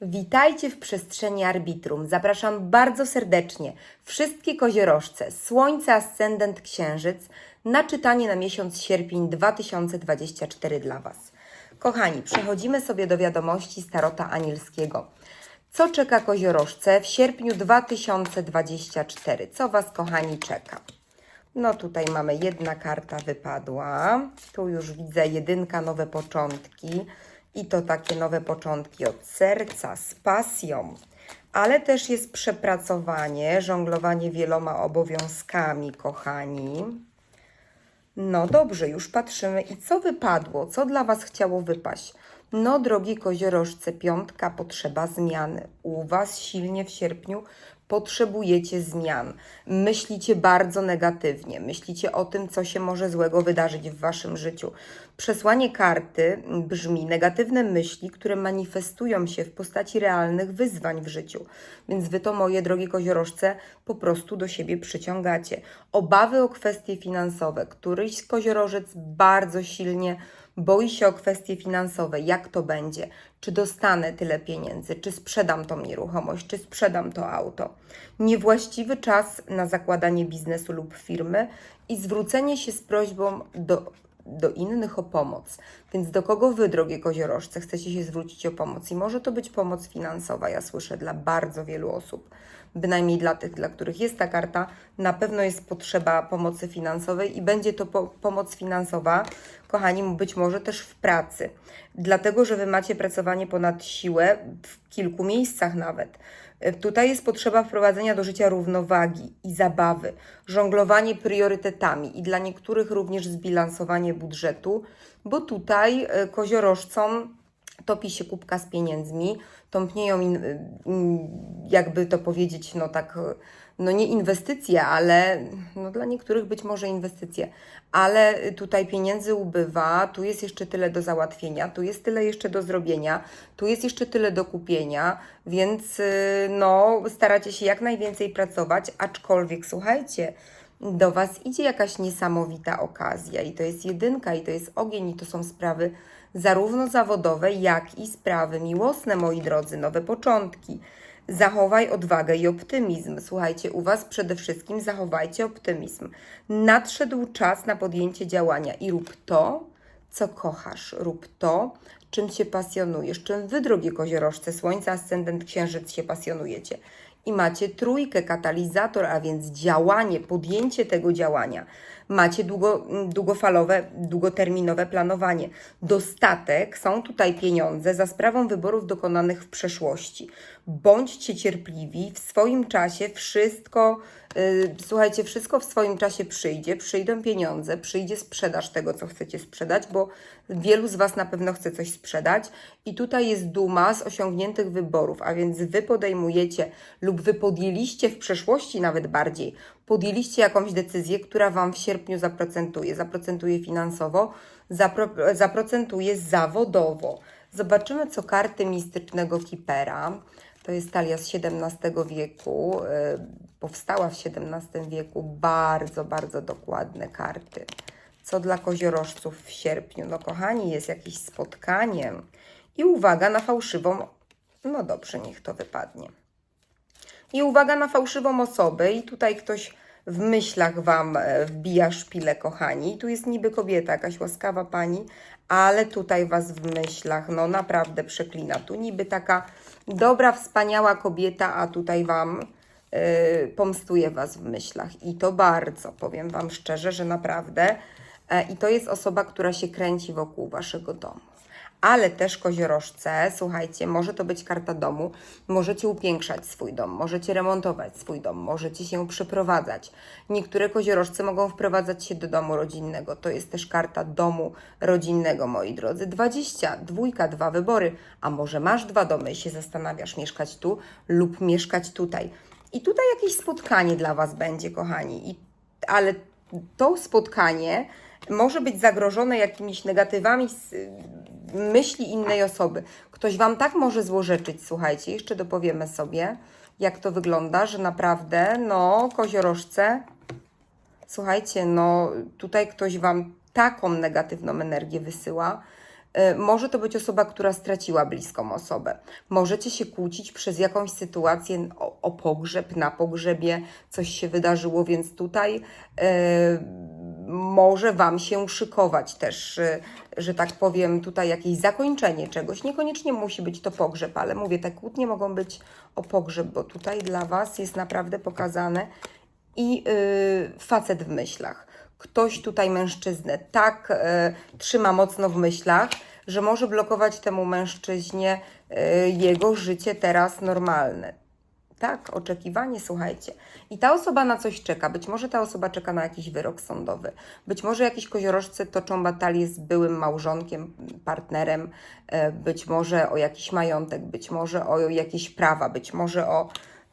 Witajcie w przestrzeni arbitrum. Zapraszam bardzo serdecznie wszystkie koziorożce, Słońce, Ascendent, Księżyc na czytanie na miesiąc sierpień 2024 dla Was. Kochani, przechodzimy sobie do wiadomości Starota Anielskiego. Co czeka koziorożce w sierpniu 2024? Co Was, kochani, czeka? No tutaj mamy jedna karta wypadła. Tu już widzę jedynka, nowe początki. I to takie nowe początki od serca, z pasją. Ale też jest przepracowanie, żonglowanie wieloma obowiązkami, kochani. No dobrze, już patrzymy. I co wypadło? Co dla Was chciało wypaść? No, drogi koziorożce, piątka potrzeba zmiany. U Was silnie w sierpniu potrzebujecie zmian. Myślicie bardzo negatywnie, myślicie o tym, co się może złego wydarzyć w Waszym życiu. Przesłanie karty brzmi negatywne myśli, które manifestują się w postaci realnych wyzwań w życiu. Więc Wy to, moje drogie koziorożce, po prostu do siebie przyciągacie. Obawy o kwestie finansowe. Któryś koziorożec bardzo silnie boi się o kwestie finansowe, jak to będzie, czy dostanę tyle pieniędzy, czy sprzedam tą nieruchomość, czy sprzedam to auto. Niewłaściwy czas na zakładanie biznesu lub firmy i zwrócenie się z prośbą do, do innych o pomoc. Więc do kogo wy, drogie koziorożce, chcecie się zwrócić o pomoc? I może to być pomoc finansowa, ja słyszę, dla bardzo wielu osób. Bynajmniej dla tych, dla których jest ta karta, na pewno jest potrzeba pomocy finansowej i będzie to po pomoc finansowa, kochani, być może też w pracy. Dlatego, że wy macie pracowanie ponad siłę w kilku miejscach nawet. Tutaj jest potrzeba wprowadzenia do życia równowagi i zabawy, żonglowanie priorytetami i dla niektórych również zbilansowanie budżetu, bo tutaj e, koziorożcom topi się kubka z pieniędzmi, tąpnieją, in, jakby to powiedzieć, no tak, no nie inwestycje, ale no dla niektórych być może inwestycje, ale tutaj pieniędzy ubywa, tu jest jeszcze tyle do załatwienia, tu jest tyle jeszcze do zrobienia, tu jest jeszcze tyle do kupienia, więc y, no staracie się jak najwięcej pracować, aczkolwiek słuchajcie, do Was idzie jakaś niesamowita okazja i to jest jedynka, i to jest ogień, i to są sprawy zarówno zawodowe, jak i sprawy miłosne, moi drodzy, nowe początki. Zachowaj odwagę i optymizm. Słuchajcie, u Was przede wszystkim zachowajcie optymizm. Nadszedł czas na podjęcie działania i rób to, co kochasz. Rób to, czym się pasjonujesz, czym Wy, drogie koziorożce, Słońce, Ascendent, Księżyc się pasjonujecie. I macie trójkę, katalizator, a więc działanie, podjęcie tego działania. Macie długo, długofalowe, długoterminowe planowanie. Dostatek, są tutaj pieniądze za sprawą wyborów dokonanych w przeszłości. Bądźcie cierpliwi, w swoim czasie wszystko, yy, słuchajcie, wszystko w swoim czasie przyjdzie, przyjdą pieniądze, przyjdzie sprzedaż tego, co chcecie sprzedać, bo wielu z Was na pewno chce coś sprzedać i tutaj jest duma z osiągniętych wyborów, a więc Wy podejmujecie lub Wy podjęliście w przeszłości nawet bardziej, podjęliście jakąś decyzję, która Wam w sierpniu zaprocentuje, zaprocentuje finansowo, zapro, zaprocentuje zawodowo. Zobaczymy, co karty mistycznego Kipera, to jest talia z XVII wieku, y, powstała w XVII wieku, bardzo, bardzo dokładne karty. Co dla koziorożców w sierpniu? No kochani, jest jakieś spotkanie i uwaga na fałszywą, no dobrze, niech to wypadnie. I uwaga na fałszywą osobę i tutaj ktoś w myślach Wam e, wbija szpilę, kochani. Tu jest niby kobieta, jakaś łaskawa pani, ale tutaj Was w myślach, no naprawdę przeklina. Tu niby taka dobra, wspaniała kobieta, a tutaj Wam yy, pomstuje Was w myślach. I to bardzo, powiem Wam szczerze, że naprawdę. E, I to jest osoba, która się kręci wokół Waszego domu ale też koziorożce, słuchajcie, może to być karta domu, możecie upiększać swój dom, możecie remontować swój dom, możecie się przeprowadzać. Niektóre koziorożce mogą wprowadzać się do domu rodzinnego, to jest też karta domu rodzinnego, moi drodzy. 20, dwójka, dwa wybory, a może masz dwa domy i się zastanawiasz mieszkać tu lub mieszkać tutaj. I tutaj jakieś spotkanie dla Was będzie, kochani, I, ale to spotkanie może być zagrożone jakimiś negatywami myśli innej osoby. Ktoś Wam tak może złorzeczyć, słuchajcie, jeszcze dopowiemy sobie, jak to wygląda, że naprawdę, no, koziorożce, słuchajcie, no, tutaj ktoś Wam taką negatywną energię wysyła, Może to być osoba, która straciła bliską osobę. Możecie się kłócić przez jakąś sytuację o, o pogrzeb, na pogrzebie, coś się wydarzyło, więc tutaj e, może Wam się szykować też, e, że tak powiem, tutaj jakieś zakończenie czegoś. Niekoniecznie musi być to pogrzeb, ale mówię, te kłótnie mogą być o pogrzeb, bo tutaj dla Was jest naprawdę pokazane i y, facet w myślach. Ktoś tutaj mężczyznę tak y, trzyma mocno w myślach, że może blokować temu mężczyźnie y, jego życie teraz normalne. Tak, oczekiwanie, słuchajcie. I ta osoba na coś czeka. Być może ta osoba czeka na jakiś wyrok sądowy. Być może jakiś koziorożcy toczą batalię z byłym małżonkiem, partnerem. e, Być może o jakiś majątek, być może o jakieś prawa, być może o,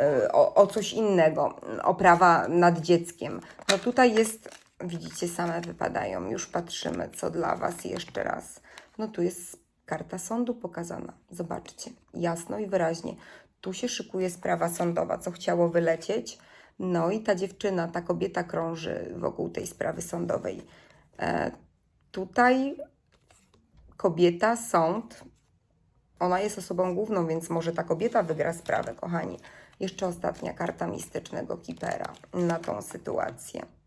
e, o, o coś innego, o prawa nad dzieckiem. No tutaj jest, widzicie, same wypadają. Już patrzymy, co dla Was jeszcze raz. No tu jest karta sądu pokazana. Zobaczcie, jasno i wyraźnie. Tu się szykuje sprawa sądowa, co chciało wylecieć. No i ta dziewczyna, ta kobieta krąży wokół tej sprawy sądowej. E, tutaj kobieta, sąd, ona jest osobą główną, więc może ta kobieta wygra sprawę, kochani. Jeszcze ostatnia karta mistycznego kipera na tą sytuację.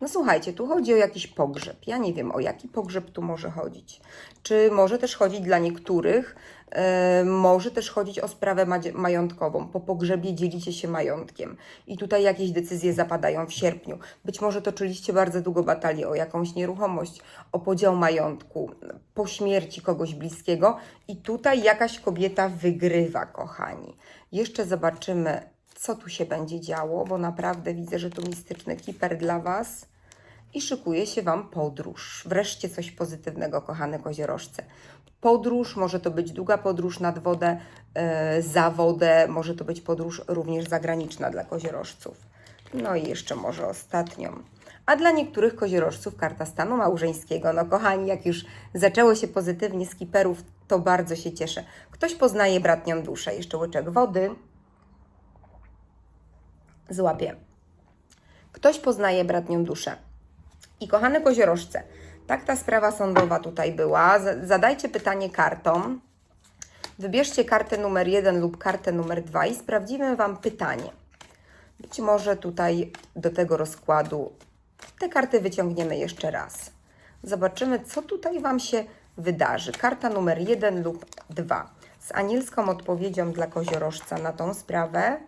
No słuchajcie, tu chodzi o jakiś pogrzeb. Ja nie wiem, o jaki pogrzeb tu może chodzić. Czy może też chodzić dla niektórych, e, może też chodzić o sprawę madzie- majątkową. Po pogrzebie dzielicie się majątkiem i tutaj jakieś decyzje zapadają w sierpniu. Być może toczyliście bardzo długo batalię o jakąś nieruchomość, o podział majątku, po śmierci kogoś bliskiego i tutaj jakaś kobieta wygrywa, kochani. Jeszcze zobaczymy, co tu się będzie działo, bo naprawdę widzę, że tu mistyczny kiper dla Was i szykuje się Wam podróż. Wreszcie coś pozytywnego, kochane koziorożce. Podróż, może to być długa podróż nad wodę, e, za wodę, może to być podróż również zagraniczna dla koziorożców. No i jeszcze może ostatnią. A dla niektórych koziorożców karta stanu małżeńskiego. No kochani, jak już zaczęło się pozytywnie z kiperów, to bardzo się cieszę. Ktoś poznaje bratnią duszę. Jeszcze łyczek wody. Złapię. Ktoś poznaje bratnią duszę. I kochane koziorożce, tak ta sprawa sądowa tutaj była. Zadajcie pytanie kartom. Wybierzcie kartę numer jeden lub kartę numer dwa i sprawdzimy Wam pytanie. Być może tutaj do tego rozkładu te karty wyciągniemy jeszcze raz. Zobaczymy, co tutaj Wam się wydarzy. Karta numer jeden lub dwa. Z anielską odpowiedzią dla koziorożca na tą sprawę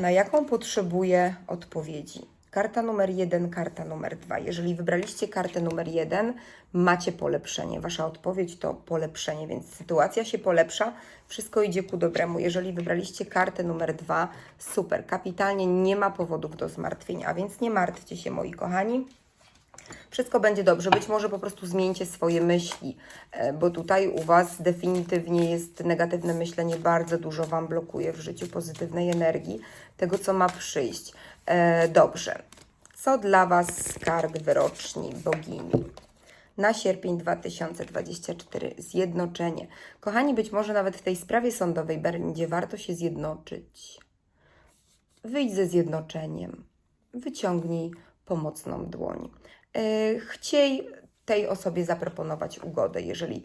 na jaką potrzebuję odpowiedzi. Karta numer jeden, karta numer dwa. Jeżeli wybraliście kartę numer jeden, macie polepszenie. Wasza odpowiedź to polepszenie, więc sytuacja się polepsza, wszystko idzie ku dobremu. Jeżeli wybraliście kartę numer dwa, super, kapitalnie, nie ma powodów do zmartwień, a więc nie martwcie się, moi kochani. Wszystko będzie dobrze. Być może po prostu zmieńcie swoje myśli, e, bo tutaj u Was definitywnie jest negatywne myślenie, bardzo dużo Wam blokuje w życiu pozytywnej energii, tego co ma przyjść. E, Dobrze. Co dla Was kart wyroczni bogini? Na sierpień 2024 zjednoczenie. Kochani, być może nawet w tej sprawie sądowej będzie warto się zjednoczyć. Wyjdź ze zjednoczeniem. Wyciągnij pomocną dłoń. E, Chciej tej osobie zaproponować ugodę. Jeżeli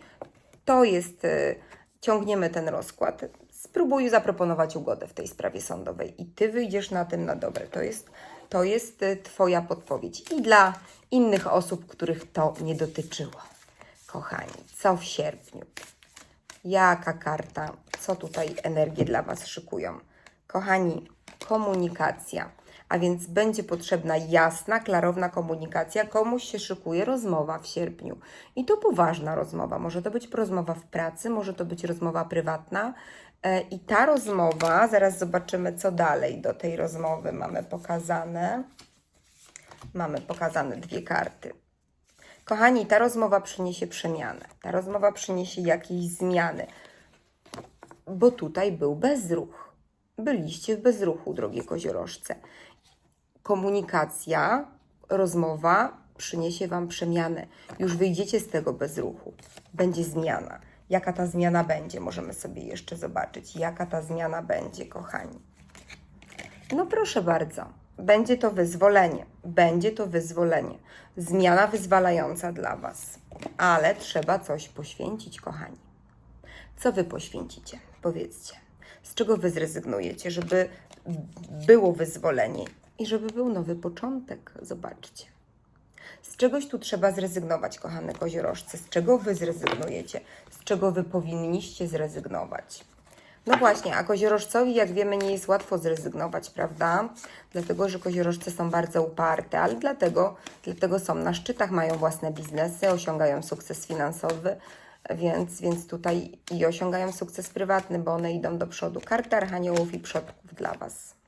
to jest, e, ciągniemy ten rozkład, spróbuj zaproponować ugodę w tej sprawie sądowej i ty wyjdziesz na tym na dobre. To jest, to jest e, Twoja podpowiedź i dla innych osób, których to nie dotyczyło. Kochani, co w sierpniu? Jaka karta? Co tutaj energie dla Was szykują? Kochani, komunikacja. A więc będzie potrzebna jasna, klarowna komunikacja. Komuś się szykuje rozmowa w sierpniu. I to poważna rozmowa. Może to być rozmowa w pracy, może to być rozmowa prywatna. E, I ta rozmowa, zaraz zobaczymy, co dalej do tej rozmowy mamy pokazane. Mamy pokazane dwie karty. Kochani, ta rozmowa przyniesie przemianę. Ta rozmowa przyniesie jakieś zmiany, bo tutaj był bezruch. Byliście w bezruchu, drogie koziorożce. Komunikacja, rozmowa przyniesie Wam przemianę. Już wyjdziecie z tego bezruchu. Będzie zmiana. Jaka ta zmiana będzie, możemy sobie jeszcze zobaczyć. Jaka ta zmiana będzie, kochani. No proszę bardzo. Będzie to wyzwolenie. Będzie to wyzwolenie. Zmiana wyzwalająca dla Was. Ale trzeba coś poświęcić, kochani. Co Wy poświęcicie? Powiedzcie. Z czego Wy zrezygnujecie, żeby było wyzwolenie i żeby był nowy początek? Zobaczcie. Z czegoś tu trzeba zrezygnować, kochane koziorożce. Z czego Wy zrezygnujecie? Z czego Wy powinniście zrezygnować? No właśnie, a koziorożcowi, jak wiemy, nie jest łatwo zrezygnować, prawda? Dlatego, że koziorożce są bardzo uparte, ale dlatego, dlatego są na szczytach, mają własne biznesy, osiągają sukces finansowy, więc, więc tutaj i osiągają sukces prywatny, bo one idą do przodu. Karta Archaniołów i Przodków dla Was.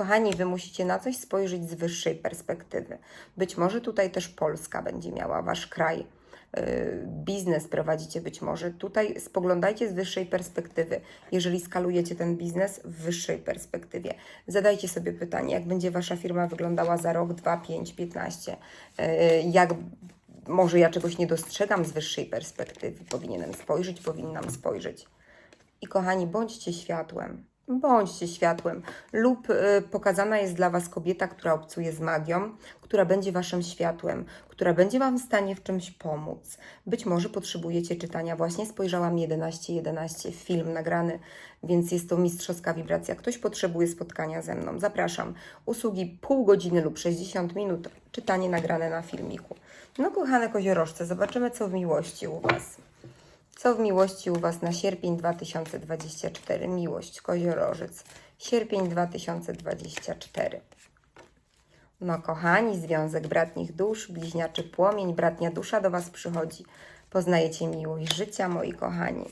Kochani, Wy musicie na coś spojrzeć z wyższej perspektywy. Być może tutaj też Polska będzie miała Wasz kraj. Yy, Biznes prowadzicie być może. Tutaj spoglądajcie z wyższej perspektywy. Jeżeli skalujecie ten biznes w wyższej perspektywie, zadajcie sobie pytanie, jak będzie Wasza firma wyglądała za rok, dwa, pięć, piętnaście. Yy, Jak może ja czegoś nie dostrzegam z wyższej perspektywy. Powinienem spojrzeć, powinnam spojrzeć. I kochani, bądźcie światłem. Bądźcie światłem. Lub y, pokazana jest dla Was kobieta, która obcuje z magią, która będzie Waszym światłem, która będzie Wam w stanie w czymś pomóc. Być może potrzebujecie czytania. Właśnie spojrzałam 11.11, 11, film nagrany, więc jest to mistrzowska wibracja. Ktoś potrzebuje spotkania ze mną. Zapraszam. Usługi pół godziny lub 60 minut. Czytanie nagrane na filmiku. No, kochane koziorożce, zobaczymy, co w miłości u Was. Co w miłości u Was na sierpień 2024? Miłość, koziorożec. Sierpień 2024. No kochani, związek bratnich dusz, bliźniaczy płomień, bratnia dusza do Was przychodzi. Poznajecie miłość życia, moi kochani.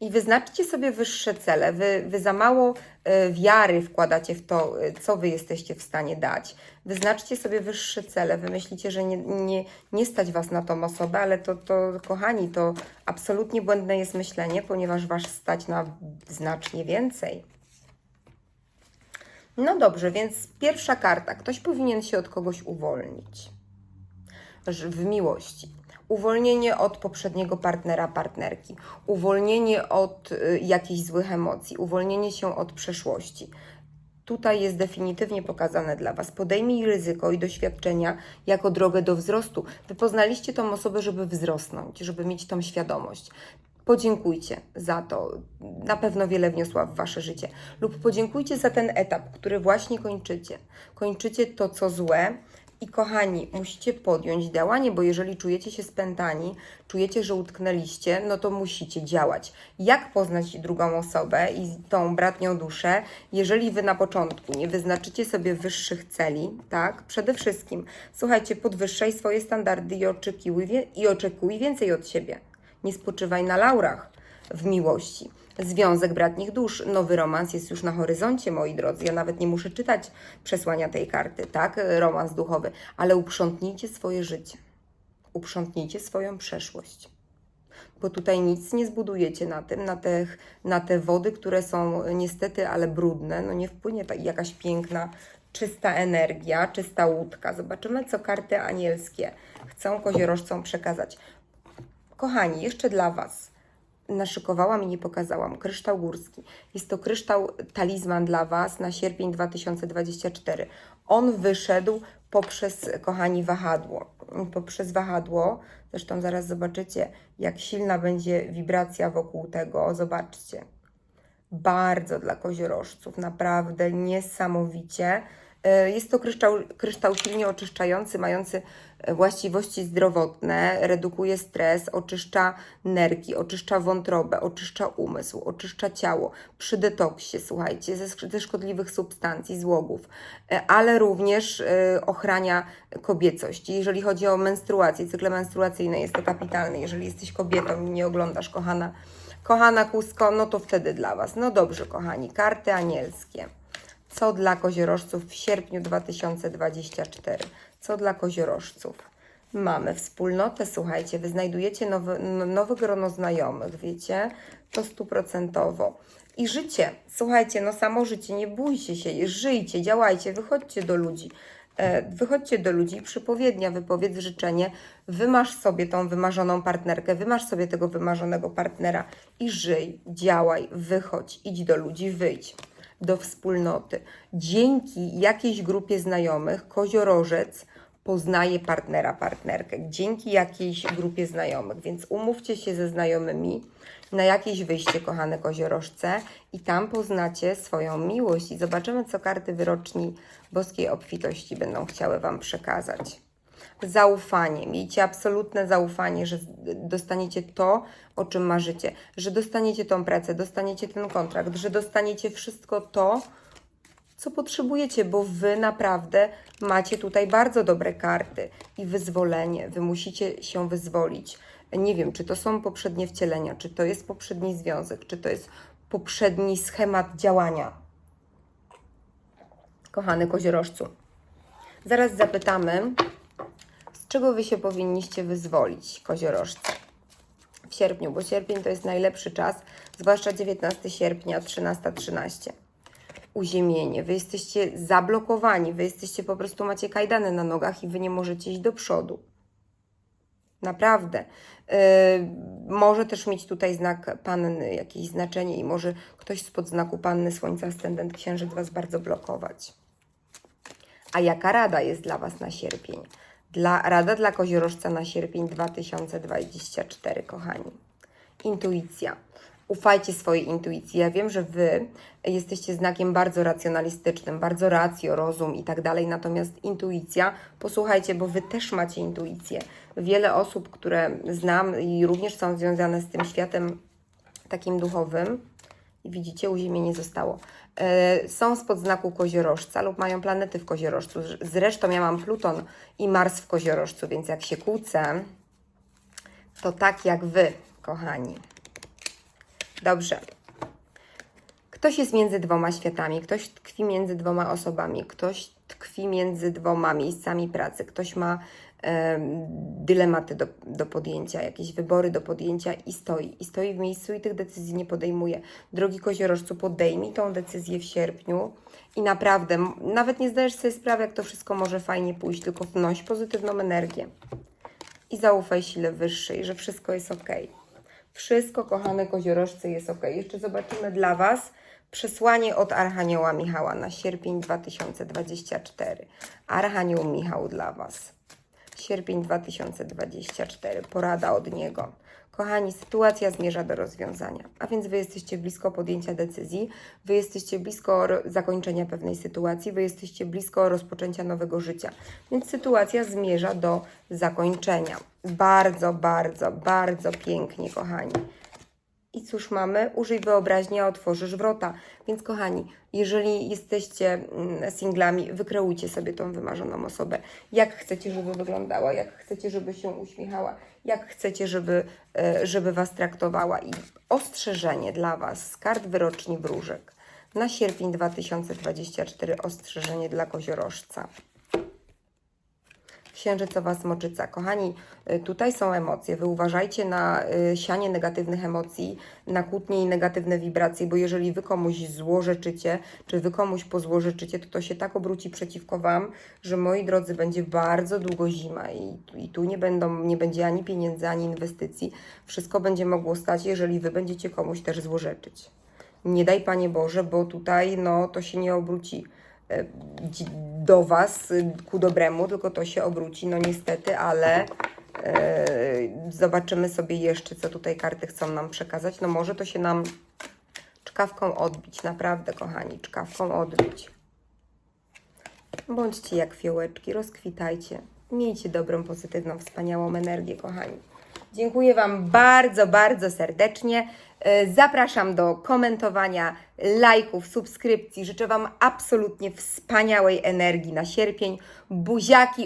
I wyznaczcie sobie wyższe cele. Wy, wy za mało e, wiary wkładacie w to, e, co wy jesteście w stanie dać. Wyznaczcie sobie wyższe cele. Wy myślicie, że nie, nie, nie stać was na tą osobę, ale to, to, kochani, to absolutnie błędne jest myślenie, ponieważ was stać na znacznie więcej. No dobrze, więc pierwsza karta. Ktoś powinien się od kogoś uwolnić w miłości. Uwolnienie od poprzedniego partnera, partnerki, uwolnienie od y, jakichś złych emocji, uwolnienie się od przeszłości. Tutaj jest definitywnie pokazane dla Was. Podejmij ryzyko i doświadczenia jako drogę do wzrostu. Wy poznaliście tą osobę, żeby wzrosnąć, żeby mieć tą świadomość. Podziękujcie za to. Na pewno wiele wniosła w Wasze życie. Lub podziękujcie za ten etap, który właśnie kończycie. Kończycie to, co złe, i kochani, musicie podjąć działanie, bo jeżeli czujecie się spętani, czujecie, że utknęliście, no to musicie działać. Jak poznać drugą osobę i tą bratnią duszę, jeżeli wy na początku nie wyznaczycie sobie wyższych celi, tak? Przede wszystkim, słuchajcie, podwyższaj swoje standardy i oczekuj, i oczekuj więcej od siebie. Nie spoczywaj na laurach w miłości. Związek bratnich dusz, nowy romans jest już na horyzoncie, moi drodzy. Ja nawet nie muszę czytać przesłania tej karty, tak? Romans duchowy, ale uprzątnijcie swoje życie. Uprzątnijcie swoją przeszłość. Bo tutaj nic nie zbudujecie na tym, na te, na te wody, które są niestety, ale brudne. No nie wpłynie ta jakaś piękna, czysta energia, czysta łódka. Zobaczymy, co karty anielskie chcą koziorożcom przekazać. Kochani, jeszcze dla Was naszykowałam i nie pokazałam. Kryształ górski. Jest to kryształ talizman dla Was na sierpień 2024. On wyszedł poprzez, kochani, wahadło. Poprzez wahadło, zresztą zaraz zobaczycie, jak silna będzie wibracja wokół tego. Zobaczcie. Bardzo dla koziorożców, naprawdę niesamowicie. E, Jest to kryształ, kryształ silnie oczyszczający, mający właściwości zdrowotne, redukuje stres, oczyszcza nerki, oczyszcza wątrobę, oczyszcza umysł, oczyszcza ciało przy detoksie, słuchajcie, ze, ze szkodliwych substancji, złogów, e, ale również e, ochrania kobiecość. Jeżeli chodzi o menstruację, cykle menstruacyjne, jest to kapitalne. Jeżeli jesteś kobietą i nie oglądasz, kochana, kochana Kusko, no to wtedy dla Was. No dobrze, kochani, karty anielskie. Co dla koziorożców w sierpniu 2024? Co dla koziorożców? Mamy wspólnotę, słuchajcie, wy znajdujecie no- nowe grono znajomych, wiecie? To stuprocentowo. I życie, słuchajcie, no samo życie, nie bójcie się, żyjcie, działajcie, wychodźcie do ludzi. E, Wychodźcie do ludzi, przypowiednia, wypowiedz życzenie, wymasz sobie tą wymarzoną partnerkę, wymasz sobie tego wymarzonego partnera i żyj, działaj, wychodź, idź do ludzi, wyjdź. Do wspólnoty. Dzięki jakiejś grupie znajomych koziorożec poznaje partnera, partnerkę. Dzięki jakiejś grupie znajomych. Więc umówcie się ze znajomymi na jakieś wyjście, kochane koziorożce, i tam poznacie swoją miłość. I zobaczymy, co karty wyroczni boskiej obfitości będą chciały Wam przekazać zaufanie. Miejcie absolutne zaufanie, że dostaniecie to, o czym marzycie, że dostaniecie tą pracę, dostaniecie ten kontrakt, że dostaniecie wszystko to, co potrzebujecie, bo wy naprawdę macie tutaj bardzo dobre karty i wyzwolenie. Wy musicie się wyzwolić. Nie wiem, czy to są poprzednie wcielenia, czy to jest poprzedni związek, czy to jest poprzedni schemat działania. Kochany koziorożcu, zaraz zapytamy, czego wy się powinniście wyzwolić, koziorożcy? W sierpniu, bo sierpień to jest najlepszy czas, zwłaszcza 19 sierpnia, 13.13. 13 uziemienie, wy jesteście zablokowani, wy jesteście po prostu, macie kajdany na nogach i wy nie możecie iść do przodu. Naprawdę. Yy, może też mieć tutaj znak panny jakieś znaczenie i może ktoś spod znaku panny Słońca, Ascendent, Księżyc was bardzo blokować. A jaka rada jest dla was na sierpień? Dla, rada dla koziorożca na sierpień 2024, kochani. Intuicja. Ufajcie swojej intuicji. Ja wiem, że Wy jesteście znakiem bardzo racjonalistycznym, bardzo racjo, rozum i tak dalej, natomiast intuicja, posłuchajcie, bo Wy też macie intuicję. Wiele osób, które znam i również są związane z tym światem takim duchowym, widzicie, uziemienie zostało, e, są spod znaku koziorożca lub mają planety w koziorożcu. Zresztą ja mam Pluton i Mars w koziorożcu, więc jak się kłócę, to tak jak Wy, kochani. Dobrze. Ktoś jest między dwoma światami, ktoś tkwi między dwoma osobami, ktoś tkwi między dwoma miejscami pracy, ktoś ma dylematy do, do podjęcia, jakieś wybory do podjęcia i stoi. I stoi w miejscu i tych decyzji nie podejmuje. Drogi koziorożcu, podejmij tą decyzję w sierpniu i naprawdę, nawet nie zdajesz sobie sprawy, jak to wszystko może fajnie pójść, tylko wnoś pozytywną energię i zaufaj sile wyższej, że wszystko jest ok. Wszystko, kochane koziorożce, jest ok. Jeszcze zobaczymy dla Was przesłanie od Archanioła Michała na sierpień 2024. Archanioł Michał dla Was. Sierpień 2024. Porada od niego. Kochani, sytuacja zmierza do rozwiązania, a więc Wy jesteście blisko podjęcia decyzji, Wy jesteście blisko zakończenia pewnej sytuacji, Wy jesteście blisko rozpoczęcia nowego życia, więc sytuacja zmierza do zakończenia. Bardzo, bardzo, bardzo pięknie, kochani. I cóż mamy? Użyj wyobraźni, a otworzysz wrota. Więc kochani, jeżeli jesteście mm, singlami, wykreujcie sobie tą wymarzoną osobę. Jak chcecie, żeby wyglądała, jak chcecie, żeby się uśmiechała, jak chcecie, żeby, e, żeby Was traktowała. I ostrzeżenie dla Was z kart wyroczni wróżek na sierpień 2024 ostrzeżenie dla koziorożca. Księżycowa smoczyca. Kochani, y, tutaj są emocje. Wy uważajcie na y, sianie negatywnych emocji, na kłótnie i negatywne wibracje, bo jeżeli wy komuś złorzeczycie, czy wy komuś pozłorzeczycie, to to się tak obróci przeciwko wam, że moi drodzy, będzie bardzo długo zima i, i tu nie, będą, nie będzie ani pieniędzy, ani inwestycji. Wszystko będzie mogło stać, jeżeli wy będziecie komuś też złorzeczyć. Nie daj Panie Boże, bo tutaj no, to się nie obróci do Was y, ku dobremu, tylko to się obróci, no niestety, ale e, zobaczymy sobie jeszcze, co tutaj karty chcą nam przekazać. No może to się nam czkawką odbić, naprawdę, kochani, czkawką odbić. Bądźcie jak fiołeczki, rozkwitajcie. Miejcie dobrą, pozytywną, wspaniałą energię, kochani. Dziękuję Wam bardzo, bardzo serdecznie. E, Zapraszam do komentowania, lajków, subskrypcji. Życzę Wam absolutnie wspaniałej energii na sierpień. Buziaki,